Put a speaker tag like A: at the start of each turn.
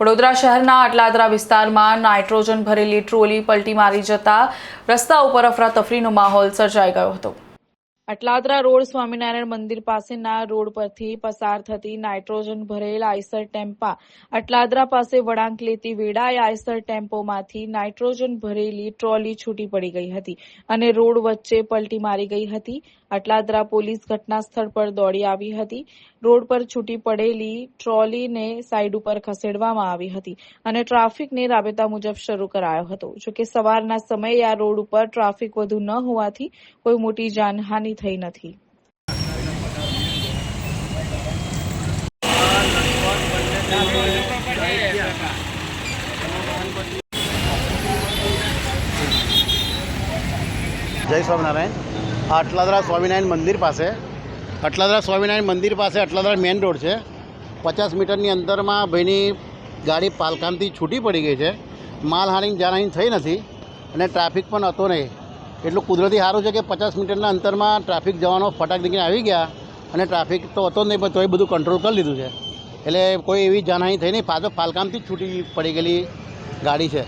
A: વડોદરા શહેરના અટલાદરા વિસ્તારમાં નાઇટ્રોજન ભરેલી ટ્રોલી પલટી મારી જતા રસ્તા ઉપર અફરાતફરીનો માહોલ સર્જાઈ ગયો હતો. અટલાદરા રોડ સ્વામિનારાયણ મંદિર પાસેના રોડ પરથી પસાર થતી નાઇટ્રોજન ભરેલ આઈસર ટેમ્પા અટલાદરા પાસે વળાંક લેતી વેળાએ આઈસર ટેમ્પોમાંથી નાઇટ્રોજન ભરેલી ટ્રોલી છૂટી પડી ગઈ હતી અને રોડ વચ્ચે પલટી મારી ગઈ હતી. અટલાદરા પોલીસ ઘટના સ્થળ પર દોડી આવી હતી. રોડ પર છૂટી પડેલી ટ્રોલીને સાઈડ ઉપર ખસેડવામાં આવી હતી અને ટ્રાફિકને રાબેતા મુજબ શરૂ કરાયો હતો. જોકે સવારના સમયે આ રોડ ઉપર ટ્રાફિક વધુ ન હોવાથી કોઈ મોટી જાનહાનિ થઈ નથી.
B: જય સ્વામિનારાયણ. અટલાદરા સ્વામિનારાયણ મંદિર પાસે અટલાદરા સ્વામિનારાયણ મંદિર પાસે અટલાદરા મેઇન રોડ છે. પચાસ મીટરની અંદરમાં ભાઈની ગાડી પાલકામથી છૂટી પડી ગઈ છે. માલહાની જાનહાની થઈ નથી અને ટ્રાફિક પણ હતો નહીં. એટલું કુદરતી સારું છે કે પચાસ મીટરના અંતરમાં ટ્રાફિક જવાનો ફટાક દીકરીને આવી ગયા અને ટ્રાફિક તો હતો જ નહીં, પણ તોય બધું કંટ્રોલ કરી લીધું છે. એટલે કોઈ એવી જાનહાની થઈ નહીં. પાછો ફાલકામથી છૂટી પડી ગયેલી ગાડી છે.